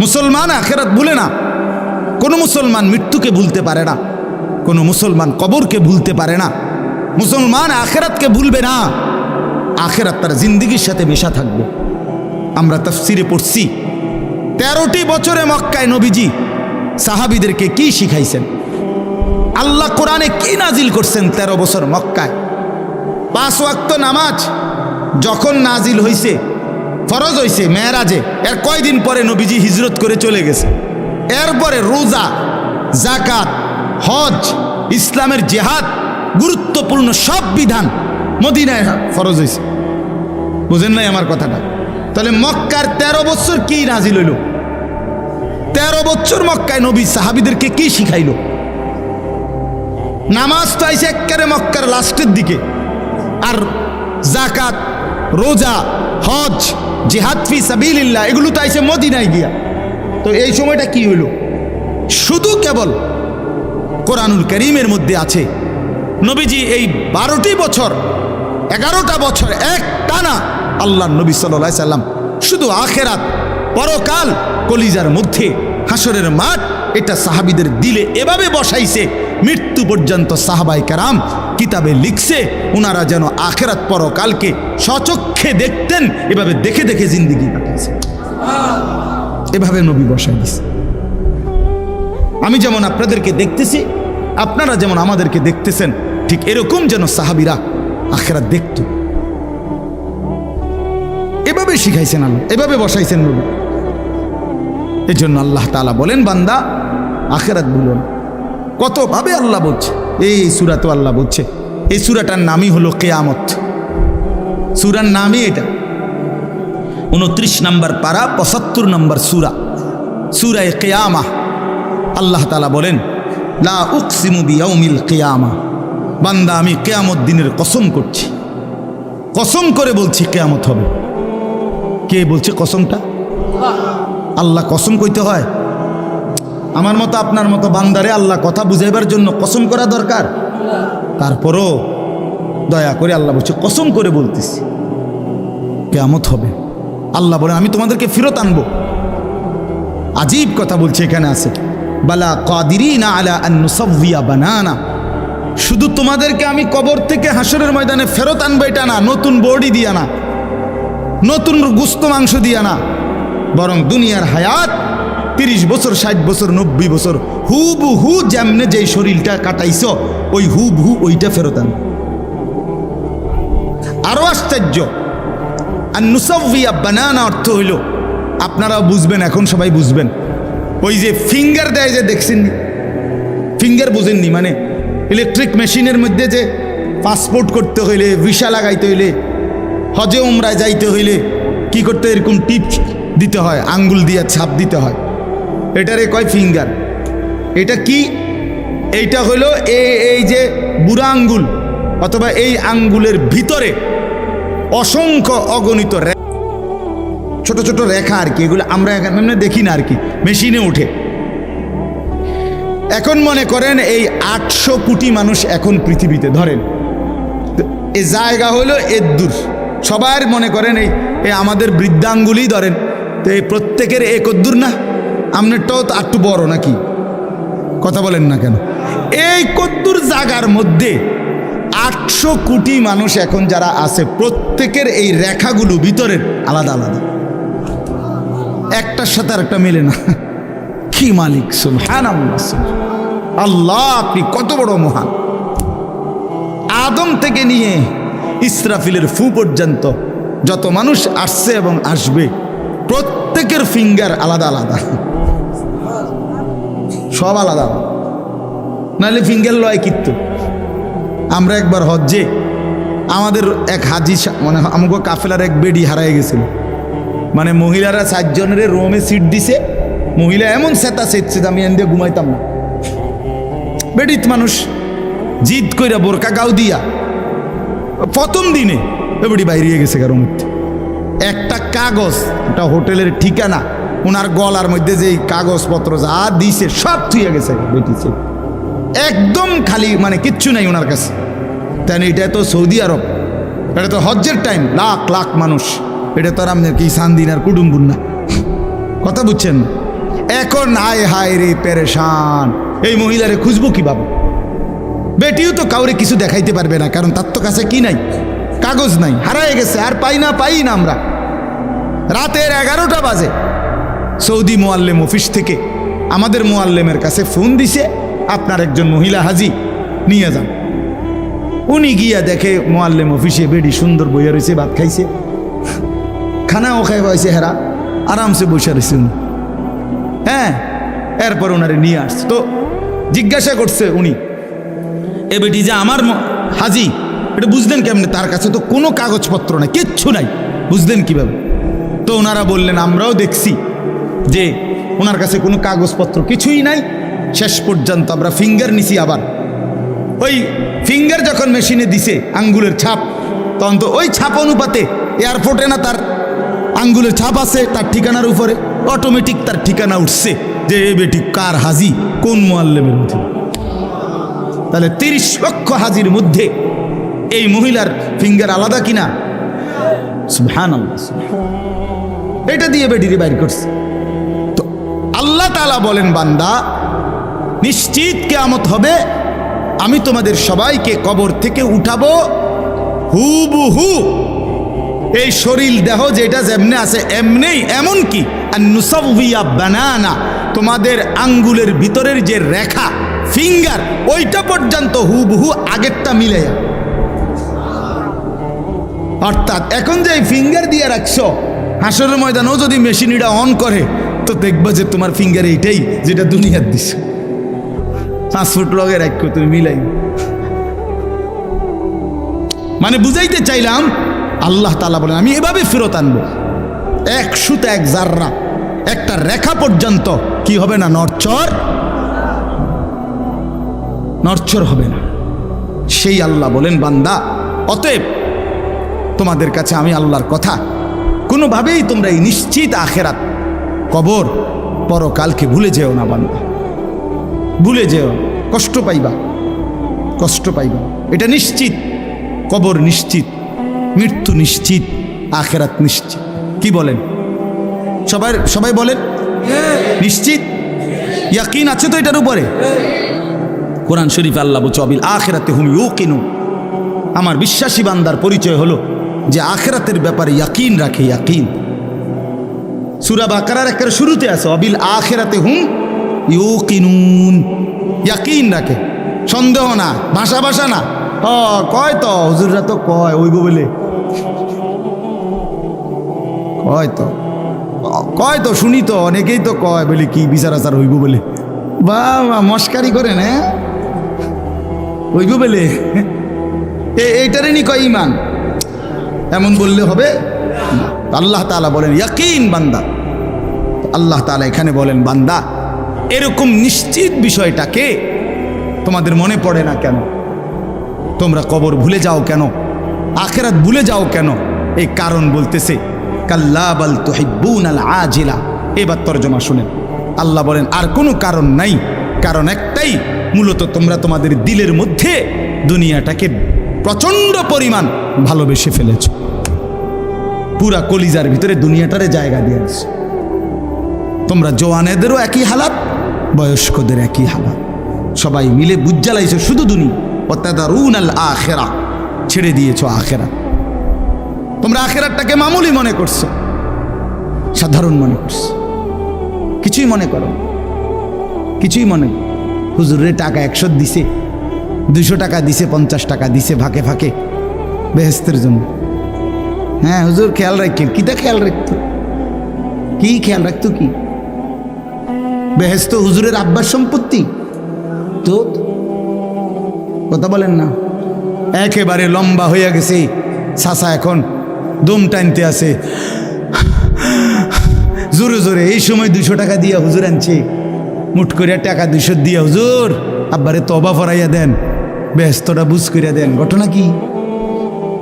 মুসলমান আখেরাত ভুলে না। কোনো মুসলমান মৃত্যুকে ভুলতে পারে না। কোনো মুসলমান কবরকে ভুলতে পারে না। মুসলমান আখেরাতকে ভুলবে না। আখেরাত তার জিন্দিগির সাথে মেশা থাকবে। আমরা তফসিরে পড়ছি, তেরোটি বছরে মক্কায় নবীজি সাহাবিদেরকে কি শিখাইছেন? আল্লাহ কোরআনে কি নাজিল করছেন তেরো বছর মক্কায়? পাঁচ ওয়াক্ত নামাজ যখন নাজিল হইছে ফরজ হইছে, মেয়েরাজে। এর কয়দিন পরে নবীজি হিজরত করে চলে গেছে? এরপরে রোজা জাকাত হজ, ইসলামের জেহাদ, গুরুত্বপূর্ণ সব বিধান মদিনায় ফরজ হয়েছে বুঝেন নাই আমার কথাটা? তাহলে মক্কার তেরো বছর কি নাজিল হইল তেরো বছর মক্কায় নবী সাহাবিদেরকে কি শিখাইল? নামাজ তো আইসে একেবারে মক্কার লাস্টের দিকে। আর জাকাত রোজা, হজ জিহাদ ফি সাবিলিল্লাহ, এগুলো তো আইসে মদিনায় গিয়া। তো এই সময়টা কি হইল? শুধু কেবল কোরআনুল করিমের মধ্যে আছে। নবীজি এই বারোটি বছর, এগারোটা বছর এক টানা আল্লাহ নবী সাল্লাহ সাল্লাম, শুধু আখেরাত, পরকাল, কলিজার মধ্যে, হাসরের মাঠ, এটা সাহাবিদের দিলে এভাবে বসাইছে। মৃত্যু পর্যন্ত সাহাবাই কারাম কিতাবে লিখছে ওনারা যেন আখেরাত পরকালকে সচক্ষে দেখতেন, এভাবে দেখে দেখে জিন্দিগি কাটাইছে এভাবে নবী বসাই দিছে। আমি যেমন আপনাদেরকে দেখতেছি, আপনারা যেমন আমাদেরকে দেখতেছেন, ঠিক এরকম যেন সাহাবিরা আখেরা দেখত। এভাবে শিখাইছেন আল্লাহ, এভাবে বসাইছেন নবী। এজন্য আল্লাহ তালা বলেন, বান্দা, আখেরাত বলুন কতভাবে আল্লাহ বলছে? এই সুরা তো আল্লাহ বলছে। এই সুরাটার নামই হলো কেয়ামত। সুরার নামই এটা। উনত্রিশ নম্বর পারা, পঁচাত্তর নম্বর সুরা। সুরায় কেয়ামা। আল্লাহ তালা বলেন, লা উকসিমু বিয়াউমিল কেয়ামা। বান্দা, আমি কেয়ামত দিনের কসম করছি। কসম করে বলছি কেয়ামত হবে। কে বলছে কসমটা? আল্লাহ কসম কইতে হয়? আমার মতো আপনার মতো বান্দারে আল্লাহ কথা বুঝাইবার জন্য কসম করা দরকার। তারপরও দয়া করে আল্লাহ বলছে, কসম করে বলতেছি। কেয়ামত হবে। আল্লাহ বলে, আমি তোমাদেরকে ফেরত আনব। আজীব কথা বলছে এখানে আছে। বালা কাদিরি না আলা বানানা। শুধু তোমাদেরকে আমি কবর থেকে হাসরের ময়দানে ফেরত আনব এটা না, নতুন বডি দিয়া না, নতুন গুস্ত মাংস দিয়া না, বরং দুনিয়ার হায়াত তিরিশ বছর, ষাট বছর, নব্বই বছর হু বু হু যেমনে যেই শরীরটা কাটাইছ, ওই হু বু ওইটা ফেরত আন। আরও আশ্চর্য আর নুসভিয়া বানানা অর্থ হইল আপনারা বুঝবেন, এখন সবাই বুঝবেন। ওই যে ফিঙ্গার দেয় যে দেখছেন ফিঙ্গার বুঝেননি মানে ইলেকট্রিক মেশিনের মধ্যে যে পাসপোর্ট করতে হইলে, ভিসা লাগাইতে হইলে, হজে উমরায় যাইতে হইলে, কি করতে এরকম টিপ দিতে হয়, আঙ্গুল দিয়ে ছাপ দিতে হয়। এটারে কয় ফিঙ্গার এটা কি? এইটা হলো এই এই যে বুড়া আঙ্গুল, অথবা এই আঙ্গুলের ভিতরে অসংখ্য অগণিত ছোট ছোট রেখা আর কি, এগুলো আমরা এখানে দেখি না আর কি, মেশিনে উঠে। এখন মনে করেন এই আটশো কোটি মানুষ এখন পৃথিবীতে, ধরেন। এ জায়গা হলো এদ্দুর সবার মনে করেন এই আমাদের বৃদ্ধাঙ্গুলি ধরেন, তো এই প্রত্যেকের এক অদ্দুর না? আপনারটাও তো একটু বড় নাকি? কথা বলেন না কেন। এই কদ্দুর জাগার মধ্যে আটশো কোটি মানুষ এখন যারা আছে, প্রত্যেকের এই রেখাগুলো ভিতরের আলাদা আলাদা। একটার সাথে আর একটা মেলে না। কি মালিক সুবহান। আল্লাহ, আপনি কত বড় মহান। আদম থেকে নিয়ে ইসরাফিলের ফু পর্যন্ত যত মানুষ আসছে এবং আসবে, প্রত্যেকের ফিঙ্গার আলাদা আলাদা। সব আলাদা। নাহলে ফিঙ্গার লয় কিত্তু। আমরা একবার হজ্জে, আমাদের এক হাজি মানে আমাকে কাফেলার এক বেডি হারাই গেছিল। মানে মহিলারা চারজনের রোমে সিট দিছে, মহিলা এমন সেতা সেটছে যে আমি এন দিয়ে ঘুমাইতাম না। বেডিত মানুষ জিদ কইরা বোরকা গাও দিয়া, প্রথম দিনে এবারে বাইরে গেছে কারও মধ্যে একটা কাগজ, একটা হোটেলের ঠিকানা ওনার গলার মধ্যে যে কাগজপত্র যা দিছে, সব থুয়ে গেছে বেটিছে একদম খালি মানে কিচ্ছু নাই ওনার কাছে। তাই এটা তো সৌদি আরব। এটা তো হজ্জের টাইম লাখ লাখ মানুষ। এটা তো আর আপনার কি সান্দিন আর কুটুম্বুর না। কথা বুঝছেন? এখন আয় হায় রে পেরেশান। এই মহিলারে খুঁজবো কীভাবে বেটিও তো কাউরে কিছু দেখাইতে পারবে না, কারণ তার তো কাছে কি নাই? কাগজ নাই, হারায় গেছে, আর পাই না পাই না আমরা। রাতের এগারোটা বাজে। সৌদি মোয়াল্লেম অফিস থেকে আমাদের মোয়াল্লেমের কাছে ফোন দিছে, আপনার একজন মহিলা হাজি, নিয়ে যান। উনি গিয়া দেখে মোয়াল্লেম অফিসে বেডি সুন্দর বইয়া রয়েছে ভাত খাইছে। খানাও খাই পাইছে হেরা, আরামসে বসে রয়েছে উনি। হ্যাঁ এরপর ওনারে নিয়ে আসছে। তো জিজ্ঞাসা করছে উনি, এ বেটি যে আমার হাজি, এটা বুঝলেন কেমনে? তার কাছে তো কোনো কাগজপত্র নাই, কিচ্ছু নাই, বুঝলেন কীভাবে? তো ওনারা বললেন, আমরাও দেখছি। যে ওনার কাছে কোনো কাগজপত্র কিছুই নাই, শেষ পর্যন্ত আমরা ফিঙ্গার নিছি আবার। ওই ফিঙ্গার যখন মেশিনে দিছে আঙ্গুলের ছাপ, তখন তো ওই ছাপ অনুপাতে এয়ারপোর্টে না তার আঙ্গুলের ছাপ আছে, তার ঠিকানার উপরে অটোমেটিক তার ঠিকানা উঠছে যে, এ বেটি, কার হাজি? কোন মোয়াল্লেমের মধ্যে? তাহলে তিরিশ লক্ষ হাজির মধ্যে এই মহিলার ফিঙ্গার আলাদা কিনা? সুবহান এটা দিয়ে বেটিরে বাইর করছে। তালা বলেন, বান্দা, নিশ্চিত কেয়ামত হবে, আমি তোমাদের সবাইকে কবর থেকে উঠাবো। হুবহু, এই শরীর দেহ যেটা যেমনে আছে, এমনেই এমন কি বানানা, তোমাদের আঙ্গুলের ভিতরের যে রেখা, ফিঙ্গার, ওইটা পর্যন্ত হুবহু আগেরটা মিলে অর্থাৎ এখন যে ফিঙ্গার দিয়ে রাখছো, হাসরের ময়দানও যদি মেশিনটা অন করে তো দেখবা যে তোমার ফিঙ্গার এইটাই যেটা দুনিয়ার দিছ। পাঁচ ফুট লগের এক তুমি মিলাই। মানে বুঝাইতে চাইলাম, আল্লাহ তালা বলেন, আমি এভাবে ফেরত আনব। এক সুতা, এক জাররা, একটা রেখা পর্যন্ত কি হবে না? নরচর নরচর হবে না। সেই আল্লাহ বলেন, বান্দা, অতএব তোমাদের কাছে আমি আল্লাহর কথা। কোনোভাবেই তোমরা এই নিশ্চিত আখেরাত কবর পরকালকে ভুলে যেও না বান্দা। ভুলে যেও, কষ্ট পাইবা কষ্ট পাইবা। এটা নিশ্চিত, কবর নিশ্চিত, মৃত্যু নিশ্চিত, আখেরাত নিশ্চিত। কি বলেন? সবাই সবাই বলেন? নিশ্চিত? ইয়াকিন আছে তো এটার উপরে? কোরআন শরীফ আল্লাহ অবিল আখেরাতে হুম ইউ কিনু আমার বিশ্বাসী বান্দার পরিচয় হলো যে আখেরাতের ব্যাপারে ইয়াকিন রাখে, ইয়াকিন। সুরা বাকারার একটা শুরুতে আছে অবিল আখেরাতে হুম ইউ কিনুন ইয়াকিন রাখে সন্দেহ না, ভাষা ভাষা না। হ, কয় তো? হুজুররা তো কয় ওইব বলে। কয় তো? কয় তো? শুনি তো, অনেকেই তো কয়, বলে কি বিচার আচার হইব বলে। বা মস্কারি করেন হ্যাঁ হইব বলে। এইটারে নি কয় ইমান? এমন বললে হবে না। আল্লাহ তাআলা বলেন, ইয়াকিন বান্দা। আল্লাহ তাআলা এখানে বলেন, বান্দা, এরকম নিশ্চিত বিষয়টাকে তোমাদের মনে পড়ে না কেন? তোমরা কবর ভুলে যাও কেন? আখেরাত ভুলে যাও কেন? এই কারণ বলতেছে, কাল্লা বাল তুহিব্বুন আল আজিলা। এবার তর্জমা শুনেন। আল্লাহ বলেন, আর কোনো কারণ নাই। কারণ একটাই, মূলত তোমরা তোমাদের দিলের মধ্যে দুনিয়াটাকে প্রচণ্ড পরিমাণ ভালোবেসে ফেলেছ। পুরা কলিজার ভিতরে দুনিয়াটারে জায়গা দিয়েছ তোমরা জওয়ানেদেরও একই হালাত, বয়স্কদের একই হালাত। সবাই মিলে বুজ্জালাইছো শুধু দুনি অত্যাদারুন আল আখেরা, ছেড়ে দিয়েছ আখেরা। তোমরা আখেরাটাকে মামুলি মনে করছ, সাধারণ মনে করছ। কিছুই মনে করো কিছুই মনে হুজুরের টাকা একশো দিছে, দুশো টাকা দিছে, পঞ্চাশ টাকা দিছে ফাঁকে ফাঁকে বেহেস্তের জন্য। হ্যাঁ হুজুর, খেয়াল রাখেন কিটা খেয়াল রাখতো? কি খেয়াল রাখতো কি? বেহেস্ত হুজুরের আব্বার সম্পত্তি? তো? কথা বলেন না। একেবারে লম্বা হইয়া গেছে। সাসা এখন দম টানতে আছে। জোরে জোরে, এই সময় দুশো টাকা দিয়া হুজুর আনছে। মুঠ করিয়া টাকা দুশো দিয়া। হুজুর, আব্বারে তবা ফরাইয়া দেন। ব্যস্তটা বুঝ করিয়া দেন। ঘটনা কি?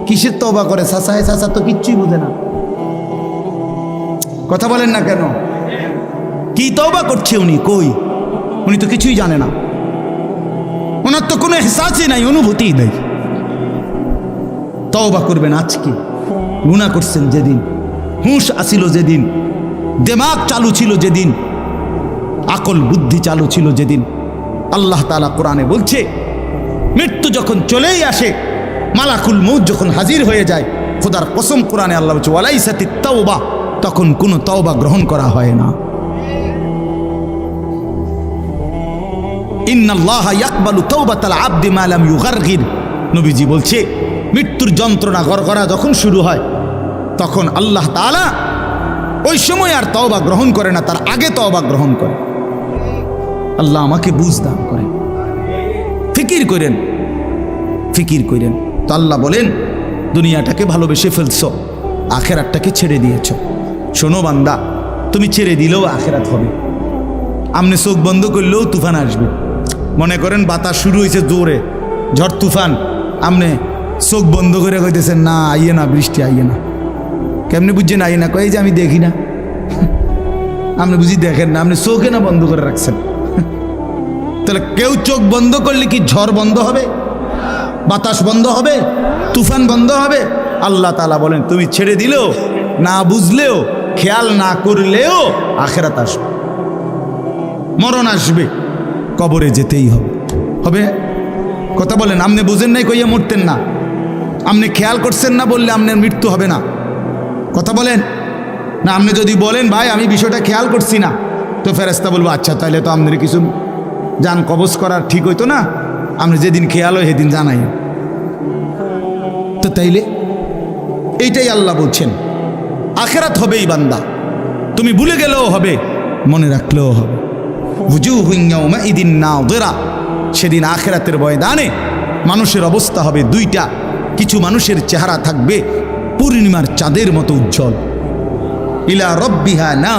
কিসের তবা করে? সাসায় সাসা তো কিচ্ছুই বোঝে না। কথা বলেন না কেন? কি তবা করছে উনি? কই? উনি তো কিছুই জানে না। ওনার তো কোনো এহসাসই নাই, অনুভূতিই নেই। তওবা করবেন আজকে। গুণা করছেন যেদিন। হুঁশ আসিল যেদিন। দেমাগ চালু ছিল যেদিন। আকল বুদ্ধি চালু ছিল যেদিন। আল্লাহ তালা কোরআনে বলছে, মৃত্যু যখন চলেই আসে মালাকুল মৌত যখন হাজির হয়ে যায়, খোদার কসম কোরআনে আল্লাহ বলছে ওয়ালাই সাথী তওবা, তখন কোনো তওবা গ্রহণ করা হয় না। ইন্নাল্লাহ ইউগারগির। নবীজি বলছে, মৃত্যুর যন্ত্রণা গড়গড়া যখন শুরু হয়, তখন আল্লাহ তাআলা ওই সময় আর তওবা গ্রহণ করে না, তার আগে তওবা গ্রহণ করে। আল্লাহ আমাকে বুঝ দান করেন। ফিকির করেন। ফিকির করেন। তো আল্লাহ বলেন, দুনিয়াটাকে ভালোবেসে ফেলছ, আখেরাতটাকে ছেড়ে দিয়েছ। শোনো বান্দা, তুমি ছেড়ে দিলেও আখেরাত হবে। আপনি চোখ বন্ধ করলেও তুফান আসবে। মনে করেন বাতাস শুরু হয়েছে জোরে, ঝড় তুফান। আপনি চোখ বন্ধ করে কইতেছেন, না, আইয়ে না, বৃষ্টি আইয়ে না। কেমনি বুঝছেন আইয়ে না? কয়ে যে আমি দেখি না। আপনি বুঝি দেখেন না আপনি চোখে না বন্ধ করে রাখছেন। তাহলে কেউ চোখ বন্ধ করলে কি ঝড় বন্ধ হবে? বাতাস বন্ধ হবে, তুফান বন্ধ হবে। আল্লাহ তালা বলেন, তুমি ছেড়ে দিলেও, না বুঝলেও, খেয়াল না করলেও আখেরাত আসবে। মরণ আসবে, কবরে যেতেই হবে। হবে? কথা বলেন আপনি বুঝেন নাই কইয়া মরতেন না। আপনি খেয়াল করছেন না বললে আপনার মৃত্যু হবে না। কথা বলেন, না আপনি যদি বলেন, ভাই, আমি বিষয়টা খেয়াল করছি না। তো ফেরেস্তা বলব আচ্ছা তাহলে তো আপনার কিছু যান কবজ করার ঠিক হইতো না। আপনি যেদিন খেয়াল হয় সেদিন জানাই। তো তাইলে এইটাই আল্লাহ বলছেন। আখেরাত হবেই বান্দা। তুমি ভুলে গেলেও হবে, মনে রাখলেও হবে। বুঝু হুইয়াউমা ইদিন না ওদেরা সেদিন আখেরাতের বয়দানে মানুষের অবস্থা হবে দুইটা। কিছু মানুষের চেহারা থাকবে পূর্ণিমার চাঁদের মতো উজ্জ্বল। ইলা রব্বিহা না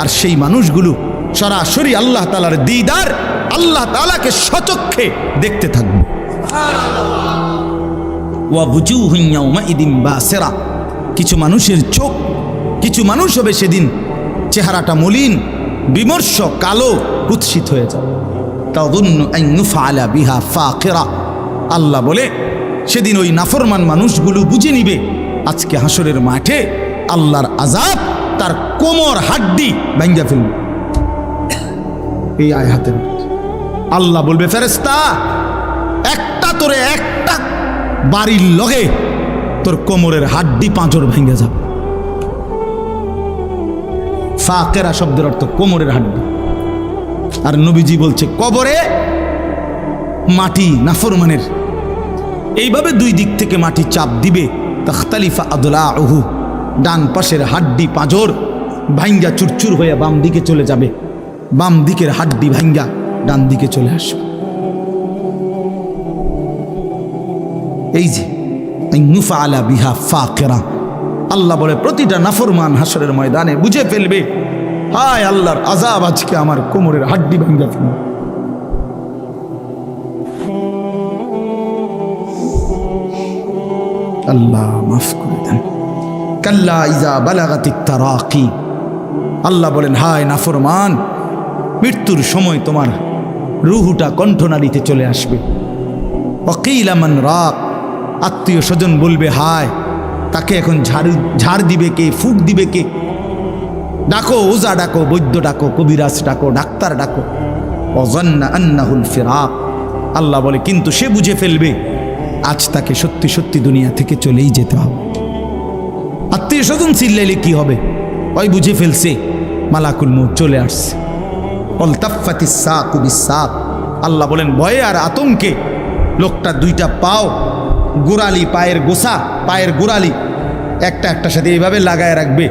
আর সেই মানুষগুলো সরাসরি আল্লাহ তালার দিদার আল্লাহ তালাকে সচক্ষে দেখতে থাকবে। সেরা কিছু মানুষের চোখ, কিছু মানুষ হবে সেদিন চেহারাটা মলিন, বিমর্ষ, কালো, কুৎসিত হয়ে যাবে। আল্লাহ বলে, সেদিন ওই নাফরমান মানুষগুলো বুঝে নিবে, আজকে হাসরের মাঠে আল্লাহর আজাব তার কোমর হাড্ডি ভাঙ্গা ফেলবে। এই আয় হাতের আল্লাহ বলবে ফেরেস্তা একটা তোরে একটা বাড়ির লগে তোর কোমরের হাড্ডি পাঁচর ভেঙে যাবে। ফাকেরা শব্দের অর্থ কোমরের হাড্ডি। আর নবীজি বলছে, কবরে মাটি নাফরমানের। এইভাবে দুই দিক থেকে মাটি চাপ দিবে। তখতালিফা আদুলা ওহু ডান পাশের হাড্ডি পাঁজর ভাঙ্গা চুরচুর হয়ে বাম দিকে চলে যাবে। বাম দিকের হাড্ডি ভাঙ্গা ডান দিকে চলে আসবে। এই যে নুফা আলা বিহা ফাকেরা। আল্লাহ বলে, প্রতিটা নাফরমান হাসরের ময়দানে বুঝে ফেলবে, হায় আল্লাহর আজাব আজকে আমার কোমরের হাড্ডি ভাঙ্গা ফেলবে। আল্লাহ মাফ করে দেন। কাল্লা ইজা বালাগাতিক তারাকি। আল্লাহ বলেন, হায় নাফরমান, মৃত্যুর সময় তোমার রুহুটা কণ্ঠনালীতে চলে আসবে। অকিলামান রাক আত্মীয় স্বজন বলবে, হায়, তাকে এখন ঝাড়ু, ঝাড় দিবে কে, ফুক দিবে কে? ডাকো ওজা ডাকো, বৈদ্য ডাকো, কবিরাজ ডাকো, ডাক্তার ডাকো। অজন্না আন্নাহুল ফিরাক। আল্লাহ বলে, কিন্তু সে বুঝে ফেলবে, আজ তাকে সত্যি সত্যি দুনিয়া থেকে চলেই যেতে হবে। আত্মীয় স্বজন চিল্লাইলে কি হবে? ওই বুঝে ফেলছে, মালাকুল মুখ চলে আসছে। আল্লাহ বলেন, ভয়ে আর আতঙ্কে লোকটা দুইটা পাও, গোড়ালি, পায়ের গোসা, পায়ের গোড়ালি, একটা একটা সাথে এইভাবে লাগায় রাখবে।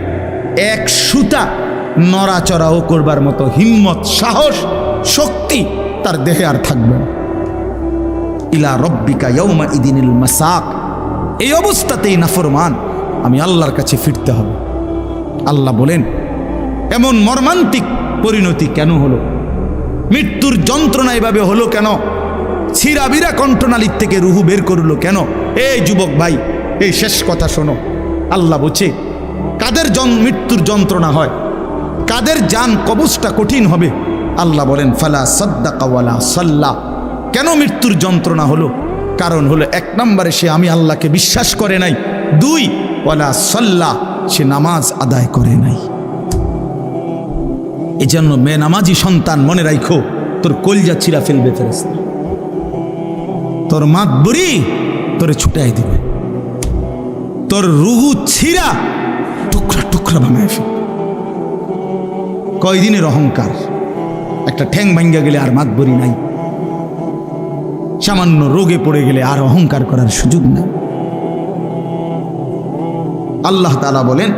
এক সুতা নড়াচড়াও করবার মতো হিম্মত, সাহস, শক্তি তার দেহে আর থাকবে না। ইলা রব্বিকা ইয়ৌমা ইদিনিল মাসাক। এই অবস্থাতেই নাফরমান, আমি আল্লাহর কাছে ফিরতে হবে। আল্লাহ বলেন, এমন মর্মান্তিক পরিণতি কেন হলো? মৃত্যুর যন্ত্রণা এভাবে হলো কেন? ছিরাবিরা কণ্ঠনালীর থেকে রুহু বের করল কেন? এই যুবক ভাই, এই শেষ কথা শোনো। আল্লাহ বলছে কাদের জন মৃত্যুর যন্ত্রণা হয়? কাদের যান কবচটা কঠিন হবে? আল্লাহ বলেন, ফালা সদ্দাকাওয়ালা সাল্লা। কেন মৃত্যুর যন্ত্রণা হলো? কারণ হলো এক নম্বরে সে আমি আল্লাহকে বিশ্বাস করে নাই। দুই, ওয়ালা সাল্লা, সে নামাজ আদায় করে নাই। এই জন্য বেনামাজি সন্তান মনে রাখো তোর কলজা ছিঁড়া ফেলবে ফেরেস্তা তোর মাত বুড়ি তোরে ছুটাই দিবে। তোর রুহু ছিঁড়া টুকরা টুকরা বানায় ফেলবে। কয়দিনের অহংকার? একটা ঠ্যাং ভাঙ্গা গেলে আর মাত বরি নাই। সামান্য রোগে পড়ে গেলে আর অহংকার করার সুযোগ নাই। আল্লাহ তালা বলেন,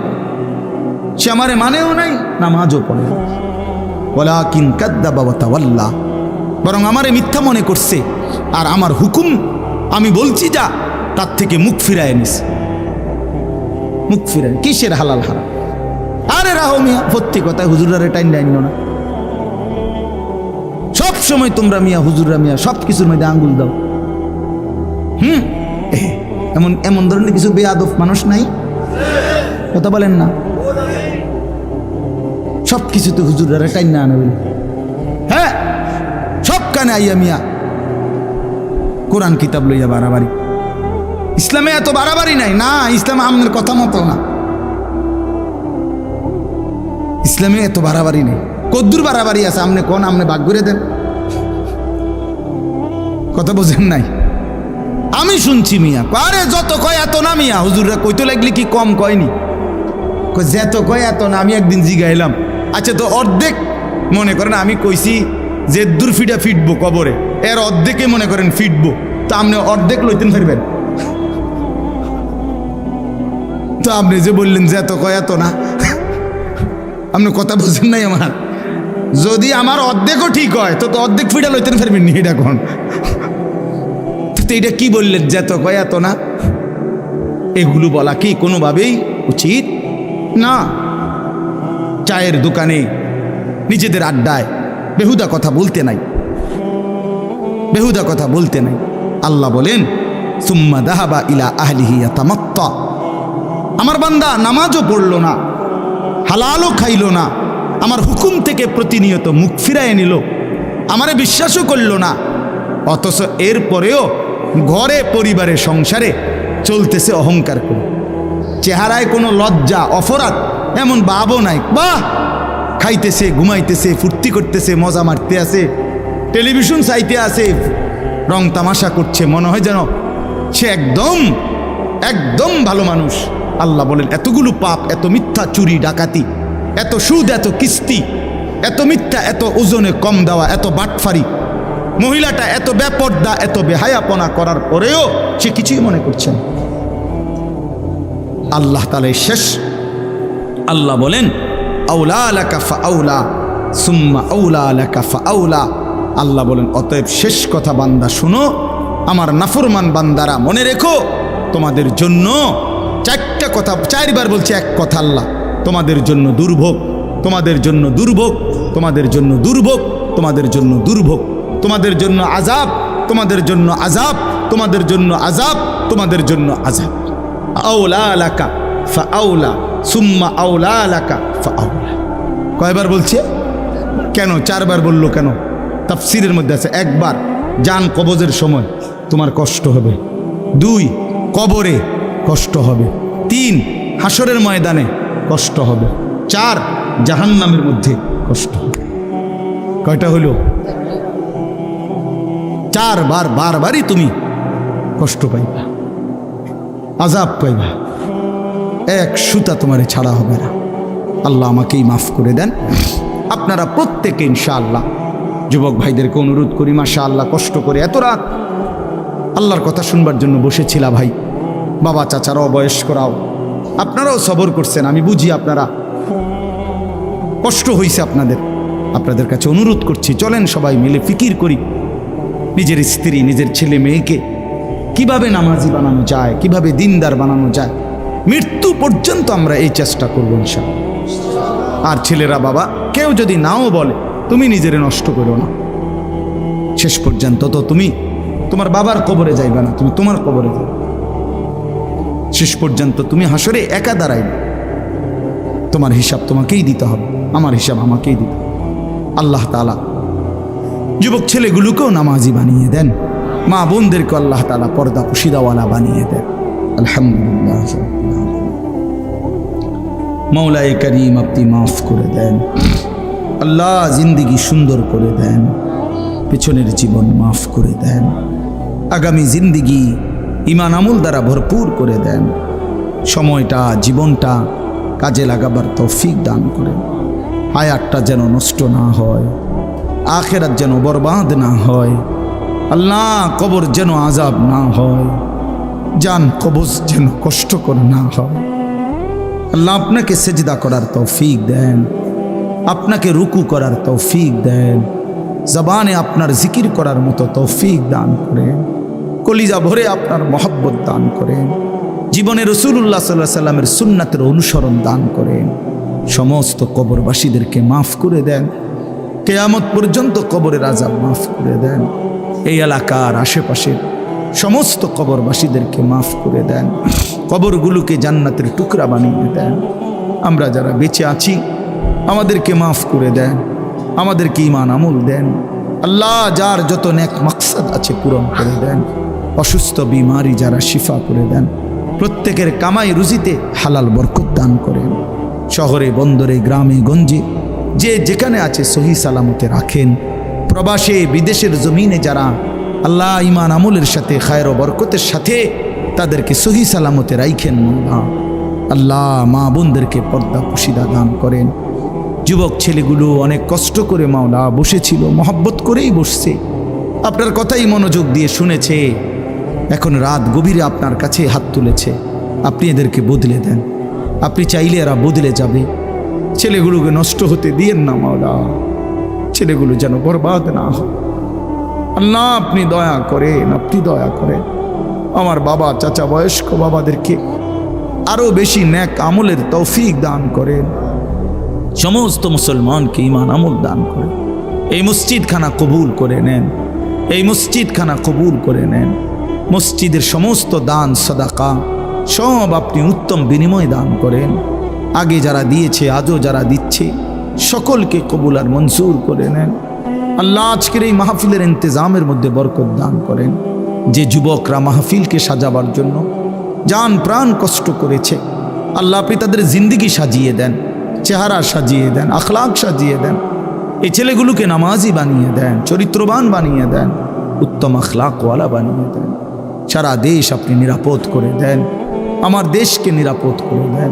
সে আমারে মানেও নাই, নামাজও পড়ে না। ওলা কিন কাদ্দা বাবা তাওয়াল্লা। বরং আমারে মিথ্যা মনে করছে। আর আমার হুকুম, আমি বলছি যা, তার থেকে মুখ ফিরায় নিস। মুখ ফিরায়, কিসের হালাল হারাম? আরে রাহো মিয়া ভর্তি কথায় হুজুরারে টাইম ডাইন না। সব সময় তোমরা মিয়া, হুজুররা মিয়া সব কিছুর মধ্যে আঙ্গুল দাও। হুম? এমন এমন ধরনের কিছু বেয়াদব মানুষ নাই? কথা বলেন না। সব কিছুতে হুজুররা টাইম না আনবে হ্যাঁ সব কানে আইয়া মিয়া কোরআন কিতাব লইয়া বাড়াবাড়ি। ইসলামে এত বাড়াবাড়ি নাই, না, ইসলামে আমনের কথা মতো না। ইসলামে এত বাড়াবাড়ি নেই। কদ্দুর বাড়াবাড়ি আছে, আমনে কোন, আমনে বাগ করে দেন। কথা বোঝেন নাই? আমি শুনছি মিয়া আরে যত কয় এত না মিয়া। হুজুররা কইতে লাগলি কি কম কয়নি। কয়, যেত কয় এত না, আমি একদিন জিগাইলাম। আচ্ছা তো অর্ধেক মনে করেন আমি কইছি যে দূর ফিটা ফিটবো কবরে। এর অর্ধেকে মনে করেন ফিটবো। তো আপনি অর্ধেক লইতেন ফিরবেন। তো আপনি যে বললেন যে এত কয়, এত না। আপনি কথা বুঝেন নাই আমার। যদি আমার অর্ধেকও ঠিক হয়, তো তো অর্ধেক ফিটা লইতেন ফেরবেন নি এটা কোন? তো এটা কি বললেন যে এত কয় না? এগুলো বলা কি কোনোভাবেই উচিত না। চায়ের দোকানে নিজেদের আড্ডায় বেহুদা কথা বলতে নাই। বেহুদা কথা বলতে নাই। আল্লাহ বলেন, সুম্মা দাহাবা ইলা আহলিহি তামাত্তা আমার বান্দা নামাজও পড়ল না, হালালও খাইল না, আমার হুকুম থেকে প্রতিনিয়ত মুখ ফিরায় নিল, আমারে বিশ্বাসও করল না। অথচ এর পরেও ঘরে, পরিবারে, সংসারে চলতেছে অহংকার করে। চেহারায় কোনো লজ্জা, অপরাধ এমন বাবও নাই। বাহ! খাইতেছে, ঘুমাইতেছে, ফুর্তি করতেছে, মজা মারতে আছে, টেলিভিশন চাইতে আছে, রং তামাশা করছে, মনে হয় যেন সে একদম একদম ভালো মানুষ। আল্লাহ বলেন, এতগুলো পাপ, এত মিথ্যা চুরি, ডাকাতি, এত সুদ, এত কিস্তি, এত মিথ্যা, এত ওজনে কম দেওয়া, এত বাটফারি, মহিলাটা এত বেপর্দা, এত বেহায়াপনা করার পরেও সে কিছুই মনে করছে না। আল্লাহ তালে শেষ আল্লাহ বলেন, আউলা সুম্মা আউলা আল্লাহ বলেন, অতএব শেষ কথা বান্দা শুনো, আমার নাফরমান বান্দারা মনে রেখো, তোমাদের জন্য চারটা কথা, চারবার বলছে এক কথা আল্লাহ, তোমাদের জন্য দুর্ভোগ, তোমাদের জন্য দুর্ভোগ, তোমাদের জন্য দুর্ভোগ, তোমাদের জন্য দুর্ভোগ, তোমাদের জন্য আজাব তোমাদের জন্য আজাব তোমাদের জন্য আজাব তোমাদের জন্য আজাব আউলা আলাকা ফা আউলা। সুম্মা আউলা আলাকা আউলা কয়বার বলছে? কেন? চারবার বলল কেন? তাফসিরের মধ্যে আছে, একবার যান কবজের সময় তোমার কষ্ট হবে। দুই, কবরে কষ্ট হবে। তিন হাসরের ময়দানে কষ্ট হবে। চার, জাহান্নামের মধ্যে কষ্ট হবে। কয়টা হলো? চারবার বারবারই তুমি কষ্ট পাইবা। আজাব পাইবা। এক সুতা তোমারে ছাড়া হবে না। আল্লাহ আমাকেই মাফ করে দেন। আপনারা প্রত্যেকে ইনশাআল্লাহ, যুবক ভাইদেরকে অনুরোধ করি মাশা আল্লাহ কষ্ট করে এত রাত আল্লাহর কথা শুনবার জন্য বসেছিলা ভাই। বাবা, চাচারাও, বয়স্করাও, আপনারাও সবর করছেন, আমি বুঝি আপনারা কষ্ট হয়েছে আপনাদের। আপনাদের কাছে অনুরোধ করছি, চলেন সবাই মিলে ফিকির করি। নিজের স্ত্রী, নিজের ছেলে, মেয়েকে কীভাবে নামাজি বানানো যায়, কীভাবে দিনদার বানানো যায় মৃত্যু পর্যন্ত আমরা এই চেষ্টা করব ইনশাআল্লাহ। আর ছেলেরা বাবা, কেউ যদি নাও বলে, তুমি নিজেরে নষ্ট করো না। শেষ পর্যন্ত তো তুমি তোমার বাবার কবরে যাইবে না, তুমি তোমার কবরে যাবে শেষ পর্যন্ত তুমি হাসরে একা দাঁড়াইবে। তোমার হিসাব তোমাকেই দিতে হবে, আমার হিসাব আমাকেই দিতে হবে। আল্লাহ তালা যুবক ছেলেগুলোকেও নামাজি বানিয়ে দেন, মা বোনদেরকে আল্লাহ তালা পর্দা পুশিদাওয়ালা বানিয়ে দেন। আলহামদুলিল্লাহ মৌলায় করিম আপনি মাফ করে দেন। আল্লাহ জিন্দিগি সুন্দর করে দেন। পেছনের জীবন মাফ করে দেন। আগামী জিন্দিগি ইমান আমল দ্বারা ভরপুর করে দেন। সময়টা, জীবনটা কাজে লাগাবার তৌফিক দান করেন। হায়াতটা যেন নষ্ট না হয়। আখেরাত যেন বরবাদ না হয়। আল্লাহ কবর যেন আজাব না হয়। জান কবজ যেন কষ্টকর না হয়। আল্লাহ আপনাকে সেজদা করার তৌফিক দেন। আপনাকে রুকু করার তৌফিক দেন। জবানে আপনার জিকির করার মতো তৌফিক দান করেন। কলিজা ভরে আপনার মহব্বত দান করেন। জীবনে রসুল্লাহ সাল্লাহ সাল্লামের সুন্নাতের অনুসরণ দান করেন। সমস্ত কবরবাসীদেরকে মাফ করে দেন। কেয়ামত পর্যন্ত কবরের আজাব মাফ করে দেন। এই এলাকার আশেপাশের সমস্ত কবরবাসীদেরকে মাফ করে দেন। কবরগুলোকে জান্নাতের টুকরা বানিয়ে দেন। আমরা যারা বেঁচে আছি, আমাদেরকে মাফ করে দেন। আমাদেরকে ইমান আমল দেন। আল্লাহ যার যত নেক মাকসাদ আছে পূরণ করে দেন। অসুস্থ বিমারি যারা শিফা করে দেন। প্রত্যেকের কামাই রুজিতে হালাল বরকত দান করেন। শহরে, বন্দরে, গ্রামে, গঞ্জে, যে যেখানে আছে সহি সালামতে রাখেন। প্রবাসে, বিদেশের জমিনে যারা আল্লাহ ইমান আমলের সাথে, খায়ের বরকতের সাথে তাদেরকে সহি সালামতে রাইখেন মোল্লা আল্লাহ মা বোনদেরকে পর্দা পুশিদা দান করেন। যুবক ছেলেগুলো অনেক কষ্ট করে মাওলা বসেছিল, মহব্বত করেই বসছে। আপনার কথাই মনোযোগ দিয়ে শুনেছে। এখন রাত গভীরে আপনার কাছে হাত তুলেছে। আপনি এদেরকে বদলে দেন। আপনি চাইলে এরা বদলে যাবে। ছেলেগুলোকে নষ্ট হতে দিয়েন না মাওলা। ছেলেগুলো যেন বরবাদ না হয়। আল্লাহ, আপনি দয়া করেন আপনি দয়া করেন আমার বাবা, চাচা, বয়স্ক বাবাদেরকে আরও বেশি ন্যাক আমলের তৌফিক দান করেন। সমস্ত মুসলমানকে ইমান আমল দান করেন। এই মসজিদখানা কবুল করে নেন। এই মসজিদখানা কবুল করে নেন। মসজিদের সমস্ত দান, সদাকা সব আপনি উত্তম বিনিময় দান করেন। আগে যারা দিয়েছে, আজও যারা দিচ্ছে, সকলকে কবুল আর মঞ্জুর করে নেন। আল্লাহ আজকের এই মাহফিলের ইন্তজামের মধ্যে বরকত দান করেন। যে যুবকরা মাহফিলকে সাজাবার জন্য যান প্রাণ কষ্ট করেছে, আল্লাহ আপনি তাদের জিন্দিগি সাজিয়ে দেন, চেহারা সাজিয়ে দেন আখলাক সাজিয়ে দেন, এই ছেলেগুলোকে নামাজি বানিয়ে দেন, চরিত্রবান বানিয়ে দেন, উত্তম আখলাকওয়ালা বানিয়ে দেন। সারা দেশ আপনি নিরাপদ করে দেন, আমার দেশকে নিরাপদ করে দেন।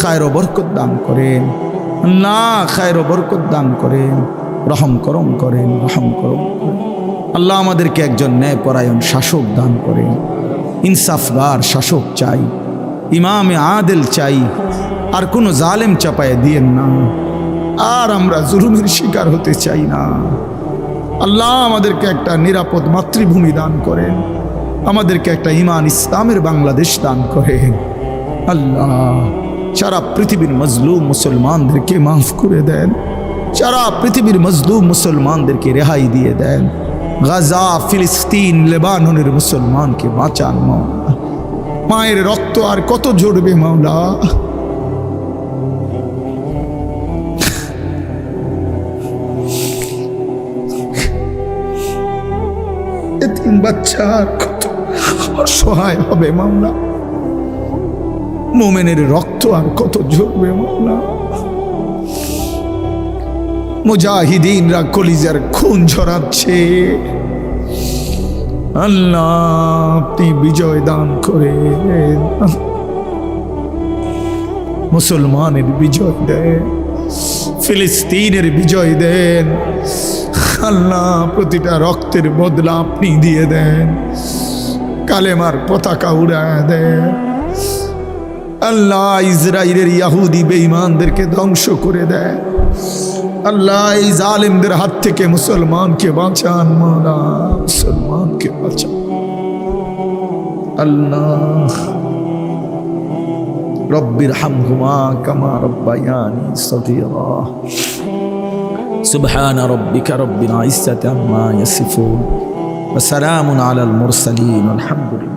খায়ের বরকত দান করেন। না খায়ের বরকত দান করেন। রহম করম করেন, রহম করম করেন। আল্লাহ আমাদেরকে একজন ন্যায়পরায়ণ শাসক দান করেন। ইনসাফগার শাসক চাই, ইমামে আদেল চাই, আর কোনো জালেম চাপায় দিয়েন না। আর আমরা জুলুমের শিকার হতে চাই না। আল্লাহ আমাদেরকে একটা নিরাপদ মাতৃভূমি দান করেন। আমাদেরকে একটা ইমান ইসলামের বাংলাদেশ দান করেন। আল্লাহ, সারা পৃথিবীর মজলুম মুসলমানদেরকে মাফ করে দেন। সারা পৃথিবীর মজলুম মুসলমানদেরকে রেহাই দিয়ে দেন, গাজা, ফিলিস্তিন, লেবাননের মুসলমানকে বাঁচান মাওলা। মায়ের রক্ত আর কত ঝরবে মাওলা। বাচ্চা কত অসহায় হবে মাওলা। মোমেনের রক্ত আর কত ঝরবে মাওলা। মুজাহিদিনরা কলিজার খুন ঝরাচ্ছে। আল্লাহ, আপনি বিজয় দান করে মুসলমানের বিজয় দেন, ফিলিস্তিনের বিজয় দেন। আল্লাহ, প্রতিটা রক্তের বদলা আপনি দিয়ে দেন। কালেমার পতাকা উড়ায় দেন। আল্লাহ ইসরায়েলের ইয়াহুদি বেঈমানদেরকে ধ্বংস করে দেয় আল্লাহ, এই জালিমদের হাত থেকে মুসলমানকে বাঁচান মানা মুসলমানকে বাঁচান। আল্লাহ, রব্বির হামহুমা কামা রব্বায়ানি সগীরা। সুবহান রব্বিকা রব্বিল ইজ্জাতি আম্মা ইয়াসিফুন। ওয়া সালামুন আলাল মুরসালিন। আলহামদুলিল্লাহ।